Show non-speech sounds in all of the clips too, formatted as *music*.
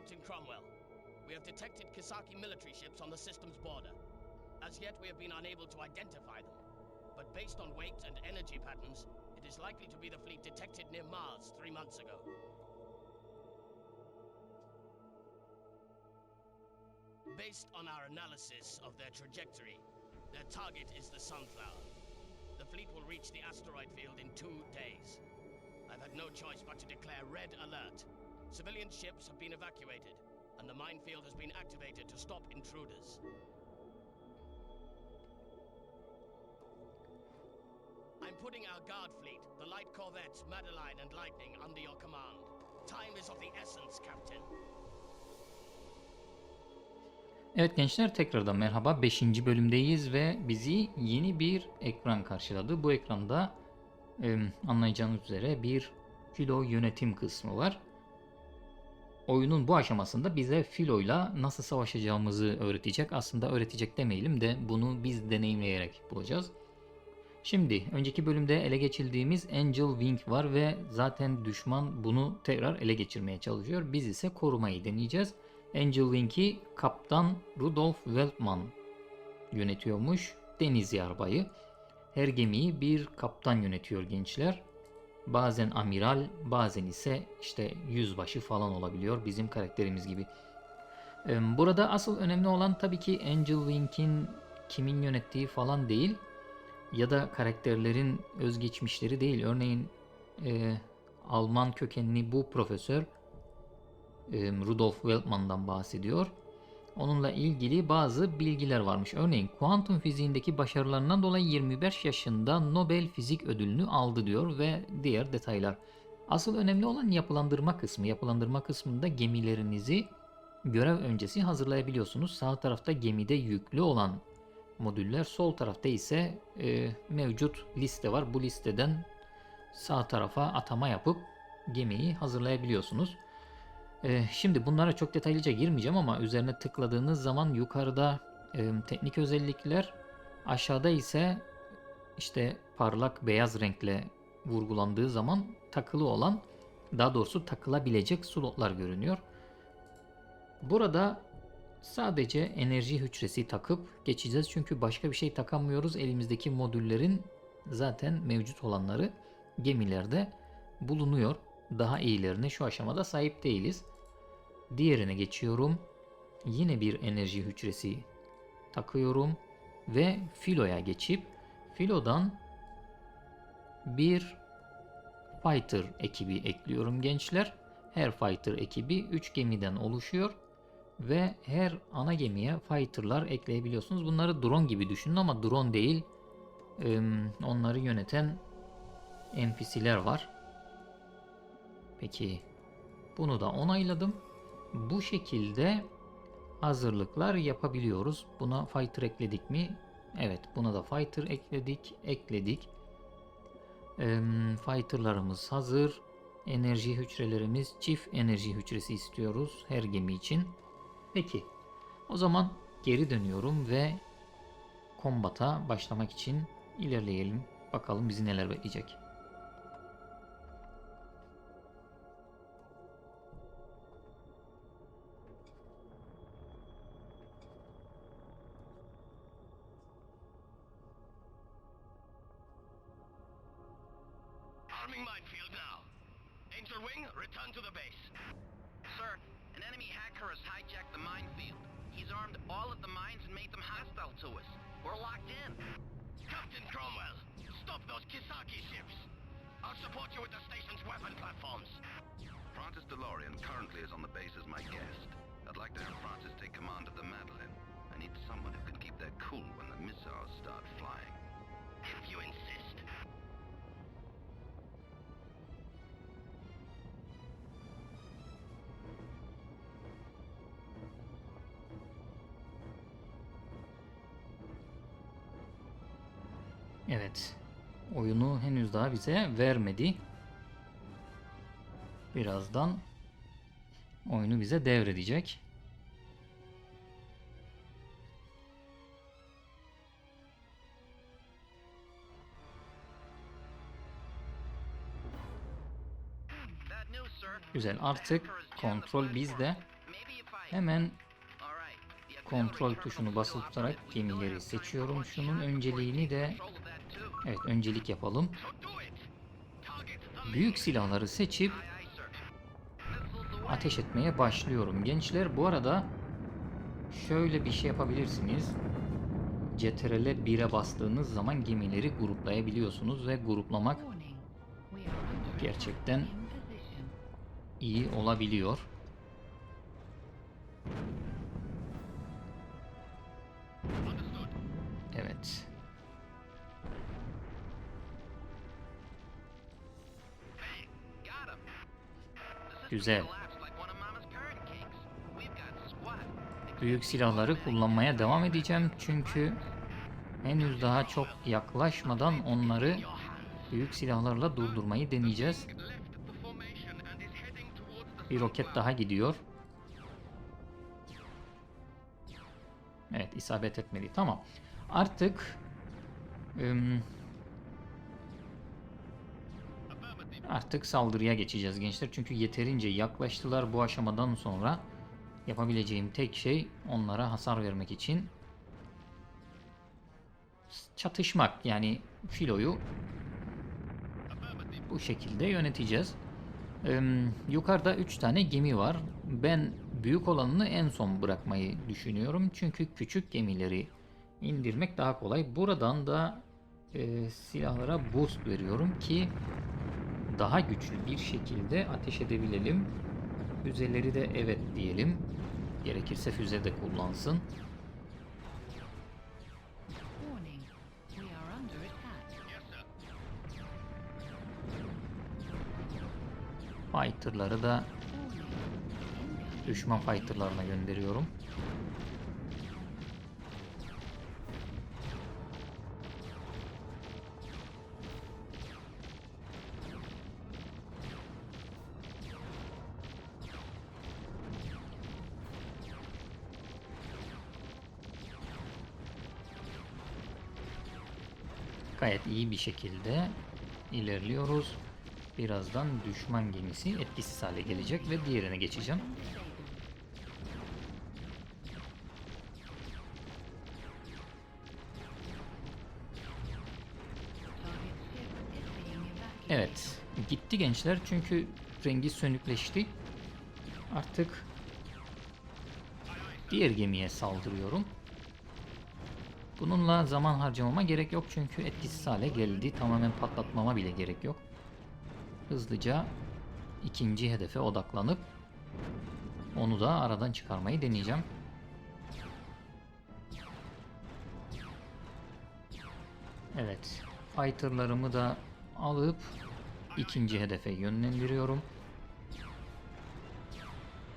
Captain Cromwell. We have detected Kisaki military ships on the system's border. As yet, we have been unable to identify them. But based on weight and energy patterns, it is likely to be the fleet detected near Mars three months ago. Based on our analysis of their trajectory, their target is the Sunflower. The fleet will reach the asteroid field in two days. I've had no choice but to declare red alert. Civilian ships have been evacuated, and the minefield has been activated to stop intruders. I'm putting our guard fleet, the light corvettes Madeline and Lightning, under your command. Time is of the essence, Captain. Evet gençler tekrardan merhaba. 5. bölümdeyiz ve bizi yeni bir ekran karşıladı. Bu ekranda e, anlayacağınız üzere bir filo yönetim kısmı var. Oyunun bu aşamasında bize filoyla nasıl savaşacağımızı öğretecek. Aslında öğretecek demeyelim de bunu biz deneyimleyerek bulacağız. Şimdi önceki bölümde ele geçirdiğimiz Angel Wing var ve zaten düşman bunu tekrar ele geçirmeye çalışıyor. Biz ise korumayı deneyeceğiz. Angel Wing'i Kaptan Rudolf Weltman yönetiyormuş. Deniz yarbayı. Her gemiyi bir kaptan yönetiyor gençler. Bazen amiral, bazen ise işte yüzbaşı falan olabiliyor bizim karakterimiz gibi. Burada asıl önemli olan tabii ki Angel Wing'in kimin yönettiği falan değil ya da karakterlerin özgeçmişleri değil. Örneğin e, Alman kökenli bu profesör e, Rudolf Weltman'dan bahsediyor. Onunla ilgili bazı bilgiler varmış. Örneğin kuantum fiziğindeki başarılarından dolayı 25 yaşında Nobel Fizik Ödülünü aldı diyor ve diğer detaylar. Asıl önemli olan yapılandırma kısmı. Yapılandırma kısmında gemilerinizi görev öncesi hazırlayabiliyorsunuz. Sağ tarafta gemide yüklü olan modüller, sol tarafta ise e, mevcut liste var. Bu listeden sağ tarafa atama yapıp gemiyi hazırlayabiliyorsunuz. Ee, şimdi bunlara çok detaylıca girmeyeceğim ama üzerine tıkladığınız zaman yukarıda e, teknik özellikler, aşağıda ise işte parlak beyaz renkle vurgulandığı zaman takılı olan, daha doğrusu takılabilecek slotlar görünüyor. Burada sadece enerji hücresi takıp geçeceğiz çünkü başka bir şey takamıyoruz. Elimizdeki modüllerin zaten mevcut olanları gemilerde bulunuyor. Daha iyilerine şu aşamada sahip değiliz. Diğerine geçiyorum. Yine bir enerji hücresi takıyorum ve filoya geçip filodan bir fighter ekibi ekliyorum gençler. Her fighter ekibi 3 gemiden oluşuyor ve her ana gemiye fighterlar ekleyebiliyorsunuz. Bunları drone gibi düşünün ama drone değil. Onları yöneten NPC'ler var. Peki bunu da onayladım. Bu şekilde hazırlıklar yapabiliyoruz. Buna fighter ekledik mi? Evet buna da fighter ekledik. Ekledik. Ee, fighterlarımız hazır. Enerji hücrelerimiz çift enerji hücresi istiyoruz her gemi için. Peki o zaman geri dönüyorum ve kombata başlamak için ilerleyelim. Bakalım bizi neler bekleyecek. Angel Wing, return to the base. Sir, an enemy hacker has hijacked the minefield. He's armed all of the mines and made them hostile to us. We're locked in. Captain Cromwell, stop those Kisaki ships. I'll support you with the station's weapon platforms. Francis DeLorean currently is on the base as my guest. Evet. Oyunu henüz daha bize vermedi. Birazdan oyunu bize devredecek. Güzel artık kontrol bizde. Hemen kontrol tuşunu basılı tutarak gemileri seçiyorum. Şunun önceliğini de evet öncelik yapalım. Büyük silahları seçip ateş etmeye başlıyorum. Gençler bu arada şöyle bir şey yapabilirsiniz. CTRL 1'e bastığınız zaman gemileri gruplayabiliyorsunuz ve gruplamak gerçekten iyi olabiliyor. Squat. Büyük silahları kullanmaya devam edeceğim çünkü henüz daha çok yaklaşmadan onları büyük silahlarla durdurmayı deneyeceğiz. Bir roket daha gidiyor. Evet isabet etmedi. Tamam. Artık ım, artık saldırıya geçeceğiz gençler. Çünkü yeterince yaklaştılar. Bu aşamadan sonra yapabileceğim tek şey onlara hasar vermek için çatışmak. Yani filoyu bu şekilde yöneteceğiz. Ee, yukarıda 3 tane gemi var. Ben büyük olanını en son bırakmayı düşünüyorum. Çünkü küçük gemileri indirmek daha kolay. Buradan da e, silahlara boost veriyorum ki daha güçlü bir şekilde ateş edebilelim. Füzeleri de evet diyelim. Gerekirse füze de kullansın. Fighter'ları da düşman fighter'larına gönderiyorum. Gayet iyi bir şekilde ilerliyoruz. Birazdan düşman gemisi etkisiz hale gelecek ve diğerine geçeceğim. Evet, gitti gençler çünkü rengi sönükleşti. Artık diğer gemiye saldırıyorum. Bununla zaman harcamama gerek yok çünkü etkisiz hale geldi. Tamamen patlatmama bile gerek yok. Hızlıca ikinci hedefe odaklanıp onu da aradan çıkarmayı deneyeceğim. Evet, fighterlarımı da alıp ikinci hedefe yönlendiriyorum.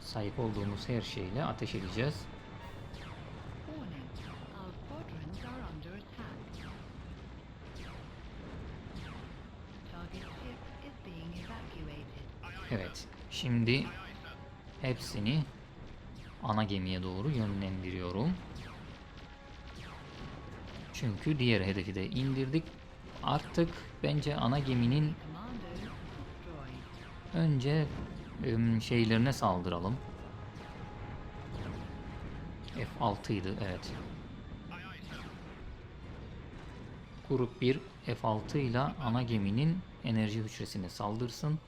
Sahip olduğumuz her şeyle ateş edeceğiz. Şimdi hepsini ana gemiye doğru yönlendiriyorum. Çünkü diğer hedefi de indirdik. Artık bence ana geminin önce şeylerine saldıralım. F6 idi evet. Grup 1 F6 ile ana geminin enerji hücresine saldırsın.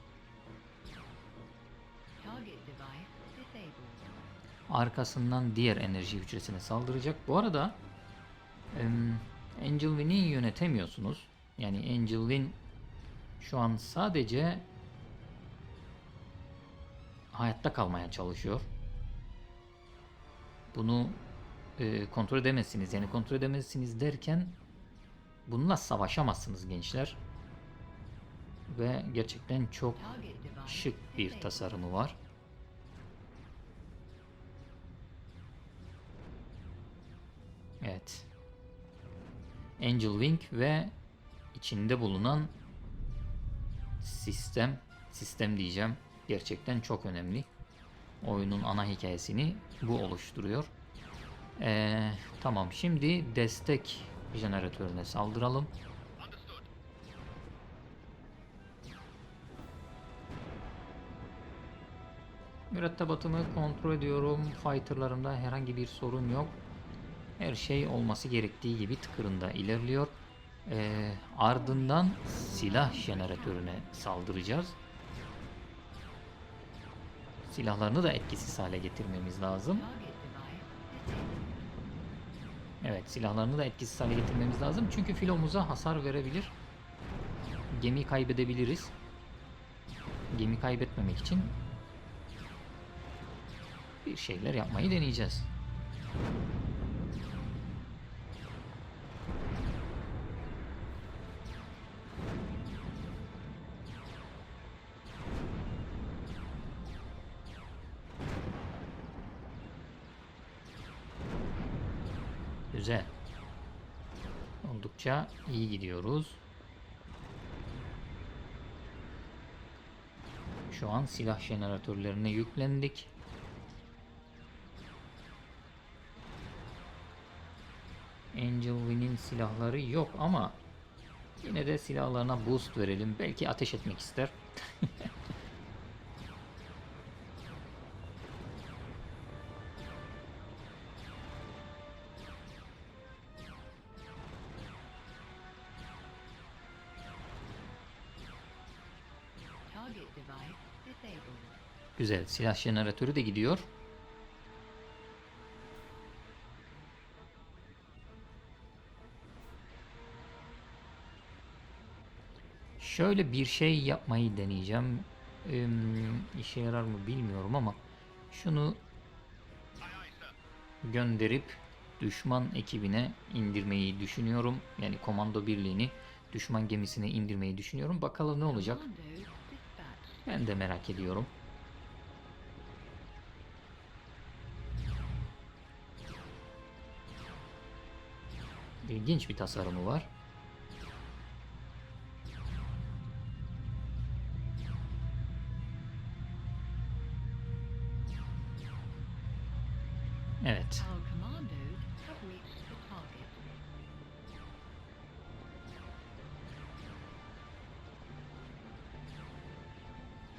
Arkasından diğer enerji hücresine saldıracak. Bu arada Angel Win'i yönetemiyorsunuz. Yani Angel Win şu an sadece hayatta kalmaya çalışıyor. Bunu e, kontrol edemezsiniz. Yani kontrol edemezsiniz derken bununla savaşamazsınız gençler. Ve gerçekten çok şık bir tasarımı var. Evet. Angel Wing ve içinde bulunan sistem, sistem diyeceğim. Gerçekten çok önemli. Oyunun ana hikayesini bu oluşturuyor. Ee, tamam şimdi destek jeneratörüne saldıralım. Mürettebatımı kontrol ediyorum. Fighter'larımda herhangi bir sorun yok. Her şey olması gerektiği gibi tıkırında ilerliyor. Ee, ardından silah jeneratörüne saldıracağız. Silahlarını da etkisiz hale getirmemiz lazım. Evet silahlarını da etkisiz hale getirmemiz lazım. Çünkü filomuza hasar verebilir. Gemi kaybedebiliriz. Gemi kaybetmemek için bir şeyler yapmayı deneyeceğiz. Güzel. Oldukça iyi gidiyoruz. Şu an silah jeneratörlerine yüklendik. Angel Win'in silahları yok ama yine de silahlarına boost verelim. Belki ateş etmek ister. *laughs* Güzel. Silah jeneratörü de gidiyor. Şöyle bir şey yapmayı deneyeceğim. Ee, işe yarar mı bilmiyorum ama şunu gönderip düşman ekibine indirmeyi düşünüyorum. Yani komando birliğini düşman gemisine indirmeyi düşünüyorum. Bakalım ne olacak. Ben de merak ediyorum. İlginç bir tasarımı var. Evet.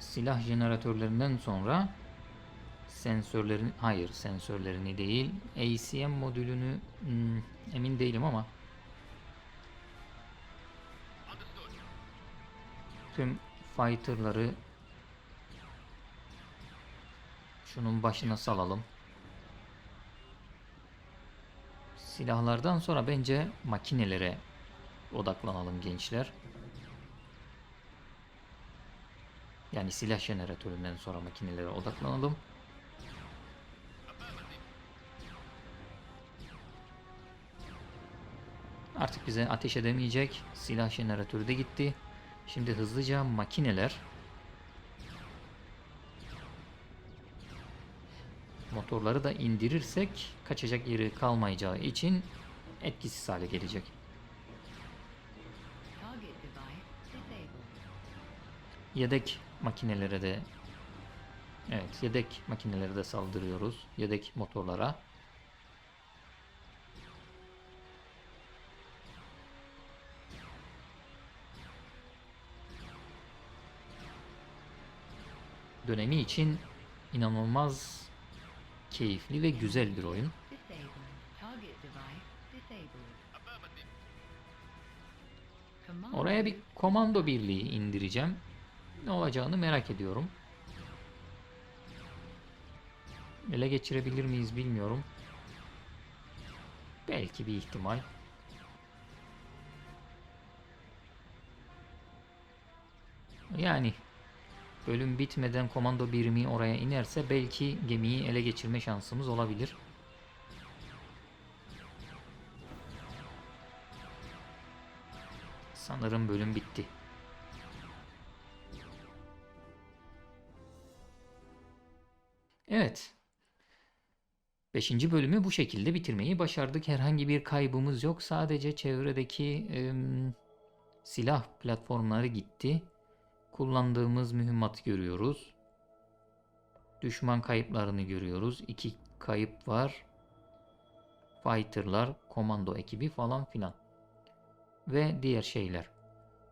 Silah jeneratörlerinden sonra sensörlerin hayır sensörlerini değil ACM modülünü hmm, emin değilim ama tüm fighter'ları şunun başına salalım. Silahlardan sonra bence makinelere odaklanalım gençler. Yani silah jeneratöründen sonra makinelere odaklanalım. Artık bize ateş edemeyecek. Silah jeneratörü de gitti. Şimdi hızlıca makineler. Motorları da indirirsek kaçacak yeri kalmayacağı için etkisiz hale gelecek. Yedek makinelere de Evet, yedek makinelere de saldırıyoruz. Yedek motorlara. Dönemi için inanılmaz keyifli ve güzel bir oyun. Oraya bir komando birliği indireceğim. Ne olacağını merak ediyorum. Ele geçirebilir miyiz bilmiyorum. Belki bir ihtimal. Yani bölüm bitmeden komando birimi oraya inerse belki gemiyi ele geçirme şansımız olabilir. Sanırım bölüm bitti. Evet. Beşinci bölümü bu şekilde bitirmeyi başardık. Herhangi bir kaybımız yok. Sadece çevredeki em, silah platformları gitti. Kullandığımız mühimmat görüyoruz. Düşman kayıplarını görüyoruz. İki kayıp var. Fighter'lar, komando ekibi falan filan. Ve diğer şeyler.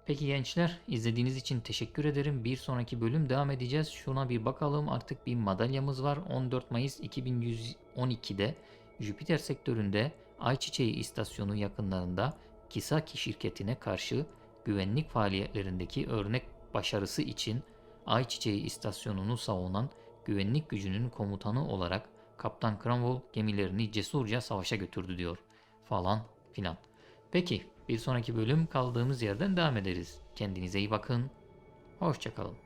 Peki gençler izlediğiniz için teşekkür ederim. Bir sonraki bölüm devam edeceğiz. Şuna bir bakalım artık bir madalyamız var. 14 Mayıs 2112'de Jüpiter sektöründe Ayçiçeği istasyonu yakınlarında Kisaki şirketine karşı güvenlik faaliyetlerindeki örnek başarısı için Ayçiçeği istasyonunu savunan güvenlik gücünün komutanı olarak Kaptan Cromwell gemilerini cesurca savaşa götürdü diyor. Falan filan. Peki bir sonraki bölüm kaldığımız yerden devam ederiz. Kendinize iyi bakın. Hoşçakalın.